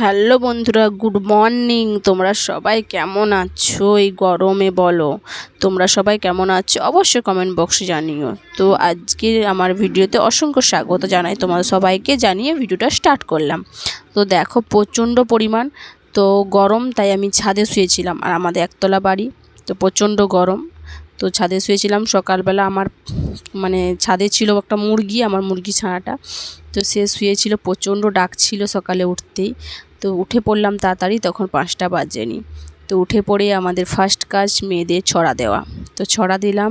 Hello বন্ধুরা, good morning. তোমরা সবাই কেমন আছো? এই গরমে বলো, তোমরা সবাই কেমন আছো? অবশ্যই কমেন্ট বক্সে জানিও। তো আজকে আমার ভিডিওতে অসংখ্য স্বাগত জানাই, তোমাদের সবাইকে জানিয়ে ভিডিওটা স্টার্ট করলাম। তো দেখো, প্রচণ্ড পরিমাণ, তো গরম, তাই আমি ছাদে শুয়েছিলাম। আর আমাদের একতলা বাড়ি, তো প্রচণ্ড গরম। তো ছাদে শুয়েছিলাম, সকালবেলা আমার মানে ছাদে ছিল একটা মুরগি, আমার মুরগি ছানাটা। তো সে শুয়েছিল, প্রচণ্ড ডাক ছিল সকালে উঠতেই। তো উঠে পড়লাম তাড়াতাড়ি, তখন পাঁচটা বাজেনি। তো উঠে পড়ে আমাদের ফার্স্ট কাজ মেয়েদের ছড়া দেওয়া। তো ছড়া দিলাম,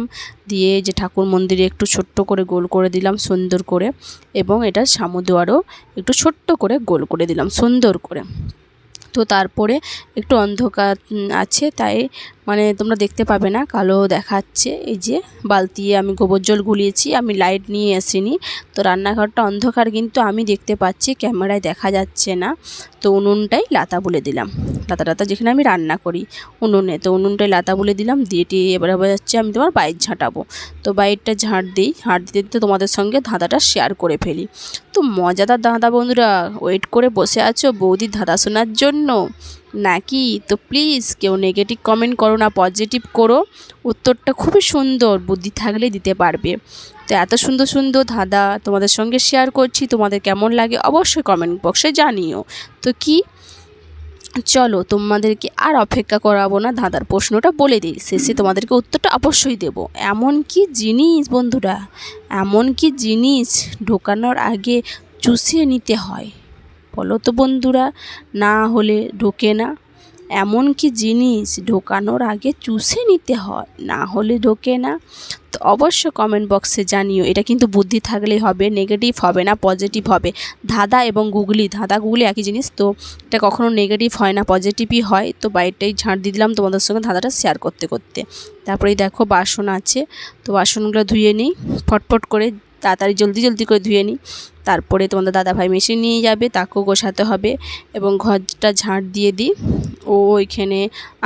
দিয়ে যে ঠাকুর মন্দিরে একটু ছোট্ট করে গোল করে দিলাম, সুন্দর করে, এবং এটা সামুদুয়ারও একটু ছোট্ট করে গোল করে দিলাম, সুন্দর করে। তো তারপরে একটু অন্ধকার আছে, তাই মানে তোমরা দেখতে পাবে না, কালো দেখাচ্ছে। এই যে বালতি আমি গোবর জল গুলিয়েছি, আমি লাইট নিয়ে আসিনি। তো রান্নাঘরটা অন্ধকার, কিন্তু আমি দেখতে পাচ্ছি, ক্যামেরায় দেখা যাচ্ছে না। তো উনুনটাই লাতা বলে দিলাম। লাতা টাতা যেখানে আমি রান্না করি উনুনে। তো উনুনটাই লাতা বলে দিলাম, দিয়ে টিয়ে এবার আবার যাচ্ছে, আমি তোমার বাইর ঝাঁটাবো। তো বাইরটা ঝাঁট দিই। ঝাঁট দিতে দিতে তোমাদের সঙ্গে ধাঁধাটা শেয়ার করে ফেলি। তো মজাদার ধাঁধা বন্ধুরা ওয়েট করে বসে আছো বৌদির ধাঁধা শোনার জন্য। নাকি তো প্লিজ কেউ নেগেটিভ কমেন্ট করো না পজিটিভ করো। উত্তরটা খুবই সুন্দর, বুদ্ধি থাকলে দিতে পারবে। তো এত সুন্দর সুন্দর ধাঁধা তোমাদের সঙ্গে শেয়ার করছি, তোমাদের কেমন লাগে অবশ্যই কমেন্ট বক্সে জানিও। তো কি? চলো তোমাদেরকে আর অপেক্ষা করাবো না, ধাঁধার প্রশ্নটা বলে দিই। শেষে তোমাদেরকে উত্তরটা অবশ্যই দেব। এমন কি জিনিস বন্ধুরা? এমন কি জিনিস ঢোকানোর আগে চুষিয়ে নিতে হয়? বলো তো বন্ধুরা, না হলে ঢোকে না। এমন কি জিনিস ঢোকানোর আগে চুষে নিতে হয়, না হলে ঢোকে না। তো অবশ্য কমেন্ট বক্সে জানিও, এটা কিন্তু বুদ্ধি থাকলেই হবে নেগেটিভ হবে না পজিটিভ হবে। ধাঁধা এবং গুগলি, ধাঁধা, গুগলি একই জিনিস, তো এটা কখনো নেগেটিভ হয় না পজিটিভই হয়। তো বাইরটাই ঝাঁট দিয়ে দিলাম তোমাদের সঙ্গে ধাঁধাটা শেয়ার করতে করতে। তারপরে দেখো বাসন আছে, তো বাসনগুলো ধুয়ে নিই, ফটফট করে তাড়াতাড়ি জলদি জলদি করে ধুয়ে নিই। তারপরে তোমাদের দাদাভাই মেশিন নিয়ে যাবে, তাকেও গোছাতে হবে এবং ঘরটা ঝাঁট দিয়ে দিই। ও ওইখানে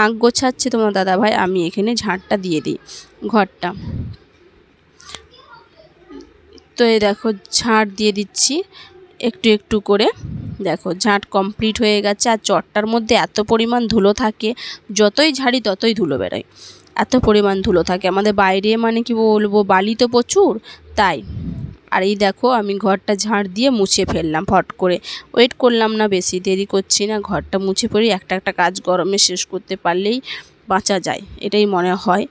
আঁক গোছাচ্ছে তোমার দাদাভাই, আমি এখানে ঝাঁটটা দিয়ে দিই ঘরটা। তো এই দেখো, ঝাঁট দিয়ে দিচ্ছি একটু একটু করে। দেখো, ঝাঁট কমপ্লিট হয়ে গেছে আর চটটার মধ্যে এত পরিমাণ ধুলো থাকে, যতই ঝাড়ি ততই ধুলো বেরোয়। এত পরিমাণ ধুলো থাকে। আমাদের বাইরে মানে কি বলব বালি তো প্রচুর, তাই। আর এই দেখো, আমি ঘরটা ঝাড় দিয়ে মুছে ফেললাম ফট করে। ওয়েট করলাম না বেশি, দেরি করছি না। ঘরটা মুছে পড়ি, একটা একটা কাজ গরমে শেষ করতে পারলেই বাঁচা যায়, এটাই মনে হয়।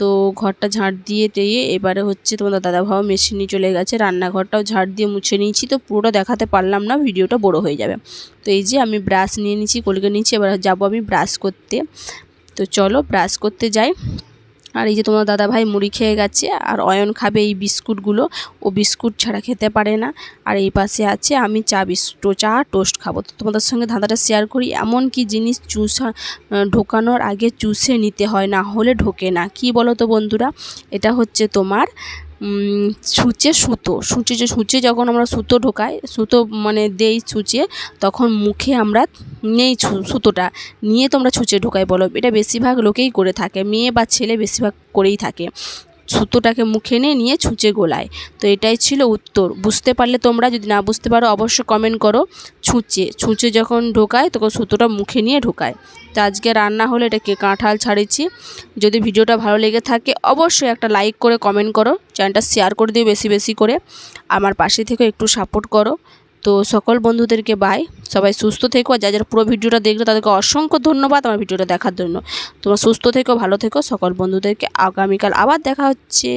তো ঘরটা ঝাড় দিয়ে দিয়ে এবারে হচ্ছে তোমাদের দাদাভাও মেশিনে চলে গেছে, রান্নাঘরটাও ঝাড় দিয়ে মুছে নিয়েছি তো পুরোটা দেখাতে পারলাম না, ভিডিওটা বড় হয়ে যাবে। তো এই যে আমি ব্রাশ নিয়ে নিয়েছি, কলকে নিয়েছি, এবার যাব আমি ব্রাশ করতে। তো চলো ব্রাশ করতে যাই। আর এই যে তোমার দাদা ভাই মুড়ি খেয়ে গেছে, আর অয়ন খাবে এই বিস্কুটগুলো। ও বিস্কুট ছাড়া খেতে পারে না। আর এই পাশে আছে, আমি চা বিস্কুট চা টোস্ট খাব। তো তোমাদের সঙ্গে ধাঁধাটা শেয়ার করি, এমন কি জিনিস চুষা ঢোকানোর আগে চুষে নিতে হয়, না হলে ঢোকে না? কি বলো তো বন্ধুরা? এটা হচ্ছে তোমার সূচে সুতো। সূচে যে সূচে যখন আমরা সুতো ঢোকাই, সুতো মানে দেই সূচে তখন মুখে আমরা নেই সুতোটা। নিয়ে তোমরা ছুঁচে ঢোকাই বলো। এটা বেশিরভাগ লোকেই করে থাকে। মেয়ে বা ছেলে বেশিরভাগ করেই থাকে। সুতোটাকে মুখে নিয়ে নিয়ে ছুঁচে গোলায়। তো এটাই ছিল উত্তর। বুঝতে পারলে তোমরা, যদি না বুঝতে পারো, অবশ্যই কমেন্ট করো। ছুঁচে ছুঁচে যখন ঢোকায়, তখন সুতোটা মুখে নিয়ে ঢোকায়। তো আজকে রান্না হলো এটাকে কাঁঠাল ছাড়িয়েছি যদি ভিডিওটা ভালো লেগে থাকে, অবশ্যই একটা লাইক করে কমেন্ট করো। চ্যানেলটা শেয়ার করে দিও বেশি বেশি করে। আমার পাশে থেকে একটু সাপোর্ট করো। তো সকল বন্ধুদেরকে বাই সবাই সুস্থ থেকো আর যা যারা পুরো ভিডিওটা দেখল তাদেরকে অসংখ্য ধন্যবাদ আমার ভিডিওটা দেখার জন্য। তোমরা সুস্থ থেকো, ভালো থেকো। সকল বন্ধুদেরকে আগামীকাল আবার দেখা হচ্ছে।